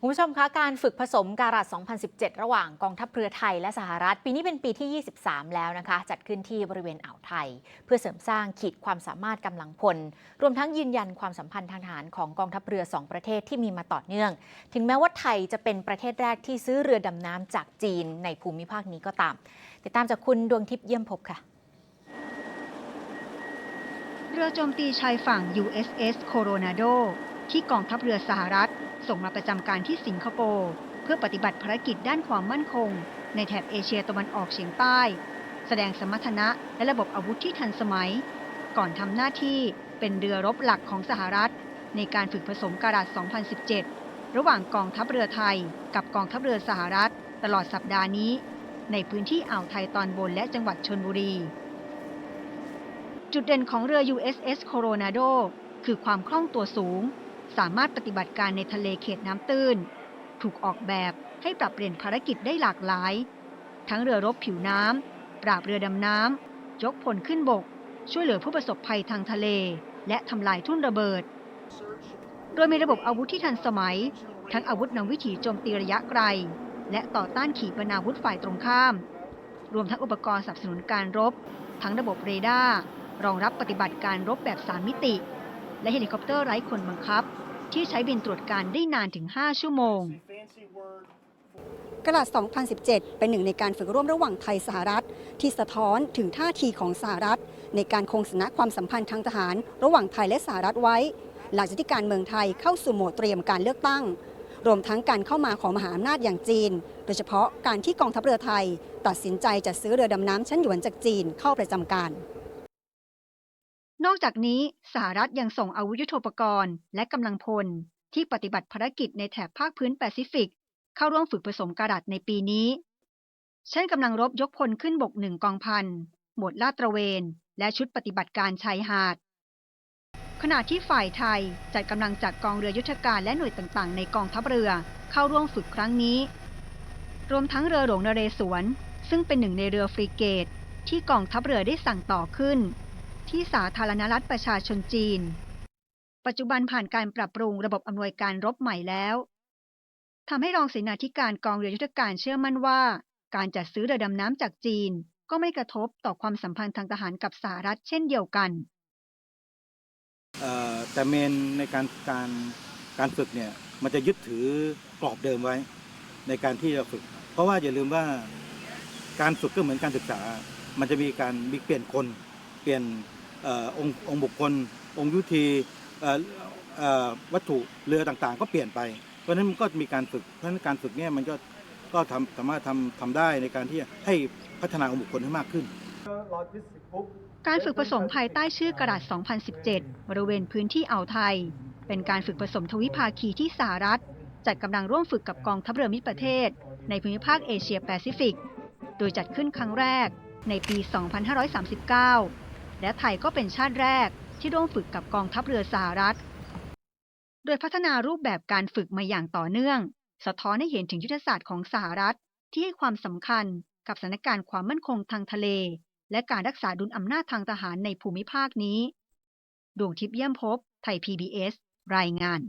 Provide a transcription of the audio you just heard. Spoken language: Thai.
คุณผู้ชมคะการฝึกผสมการัต2017 ระหว่างกองทัพเรือไทยและสหรัฐ ปีนี้เป็นปีที่ 23 แล้วนะคะ จัดขึ้นที่บริเวณอ่าวไทย เพื่อเสริมสร้างขีดความสามารถกำลังพล รวมทั้งยืนยันความสัมพันธ์ทางทหารของกองทัพเรือ 2 ประเทศที่มีมาต่อเนื่อง ถึงแม้ว่าไทยจะเป็นประเทศแรกที่ซื้อเรือดำน้ำจากจีนในภูมิภาคนี้ก็ตาม ติดตามจากคุณดวงทิพย์เยี่ยมพบค่ะเรือโจมตีชายฝั่ง USS Coronado ที่กองทัพเรือสหรัฐ ส่งมาประจำการที่สิงคโปร์เพื่อปฏิบัติภารกิจด้านความมั่นคง ในแถบเอเชียตะวันออกเฉียงใต้ แสดงสมรรถนะและระบบอาวุธที่ทันสมัย ก่อนทำหน้าที่เป็นเรือรบหลักของสหรัฐ ในการฝึกผสมการัต2017 ระหว่างกองทัพเรือไทย กับกองทัพเรือสหรัฐ ตลอดสัปดาห์นี้ ในพื้นที่อ่าวไทยตอนบนและจังหวัดชนบุรี จุดเด่นของเรือ USS Coronado คือความคล่องตัวสูง สามารถปฏิบัติการในทะเลเขตน้ำตื้น ถูกออกแบบให้ปรับเปลี่ยนภารกิจได้หลากหลาย ทั้งเรือรบผิวน้ำ ปราบเรือดำน้ำยกพลขึ้นบก ช่วยเหลือผู้ประสบภัยทางทะเล และทำลายทุ่นระเบิด โดยมีระบบอาวุธที่ทันสมัย ทั้งอาวุธนำวิถีโจมตีระยะไกล และต่อต้านขีปนาวุธฝ่ายตรงข้าม รวมทั้งอุปกรณ์สนับสนุนการรบ ทั้งระบบเรดาร์รองรับปฏิบัติการรบแบบ3มิติ และเฮลิคอปเตอร์ไร้คนบังคับ ที่ใช้บินตรวจการได้นานถึง 5 ชั่วโมงกระดาษ2017 เป็นหนึ่งในการฝึกร่วมระหว่างไทยสหรัฐ ที่สะท้อนถึงท่าทีของสหรัฐ ในการคงสนะความสัมพันธ์ทางทหาร ระหว่างไทยและสหรัฐไว้ หลังจากที่การเมืองไทยเข้าสู่โหมดเตรียมการเลือกตั้ง รวมทั้งการเข้ามาของมหาอำนาจอย่างจีน โดยเฉพาะการที่กองทัพเรือไทย ตัดสินใจจัดซื้อเรือดำน้ำชั้นหยวนจากจีนเข้าประจำการ นอกจากนี้สหรัฐยังส่งอาวุธยุทโธปกรณ์ และกำลังพล ที่ปฏิบัติภารกิจในแถบภาคพื้นแปซิฟิก เข้าร่วมฝึกผสมการัตในปีนี้ เช่นกำลังรบยกพลขึ้นบกหนึ่งกองพัน หมวดลาดตระเวน และชุดปฏิบัติการชายหาด ขณะที่ฝ่ายไทยจัดกำลังจากกองเรือยุทธการและหน่วยต่างๆ ในกองทัพเรือเข้าร่วมฝึกครั้งนี้ รวมทั้งเรือหลวงนเรศวรซึ่งเป็นหนึ่งในเรือฟริเกต ที่กองทัพเรือได้สั่งต่อขึ้น ที่สาธารณรัฐประชาชนจีน ปัจจุบันผ่านการปรับปรุงระบบอำนวยการรบใหม่แล้วทำให้รองเสนาธิการกองเรือยุทธการเชื่อมั่นว่า การจัดซื้อเรือดำน้ำจากจีน ก็ไม่กระทบต่อความสัมพันธ์ทางทหารกับสหรัฐเช่นเดียวกันแต่เมนในการการการฝึกเนี่ยมันจะยึดถือกรอบเดิมไว้ ในการที่จะฝึก เพราะว่าอย่าลืมว่าการฝึกก็เหมือนการศึกษา มันจะมีการมีเปลี่ยนคน เปลี่ยนองค์องค์บุคคล องค์ยุทธีวัตถุเรือต่างๆ ก็เปลี่ยนไป เพราะฉะนั้นมันก็มีการฝึกเพราะฉะนั้นการฝึกเนี่ยมันก็ก็ทำสามารถทำทำได้ในการที่ให้พัฒนาองค์บุคคลให้มากขึ้น การฝึกผสมภายใต้ชื่อกระดาษ 2017 บริเวณพื้นที่อ่าวไทย เป็นการฝึกผสมทวิภาคีที่สหรัฐ จัดกำลังร่วมฝึกกับกองทัพเรือมิตรประเทศ ในภูมิภาคเอเชียแปซิฟิก โดยจัดขึ้นครั้งแรกในปี 2539 และไทยก็เป็นชาติแรกที่ร่วมฝึกกับกองทัพเรือสหรัฐ โดยพัฒนารูปแบบการฝึกมาอย่างต่อเนื่อง สะท้อนให้เห็นถึงยุทธศาสตร์ของสหรัฐ ที่ให้ความสำคัญกับสถานการณ์ความมั่นคงทางทะเล และการรักษาดุลอำนาจทางทหารในภูมิภาคนี้ ดวงทิพย์เยี่ยมพบ ไทย PBS รายงาน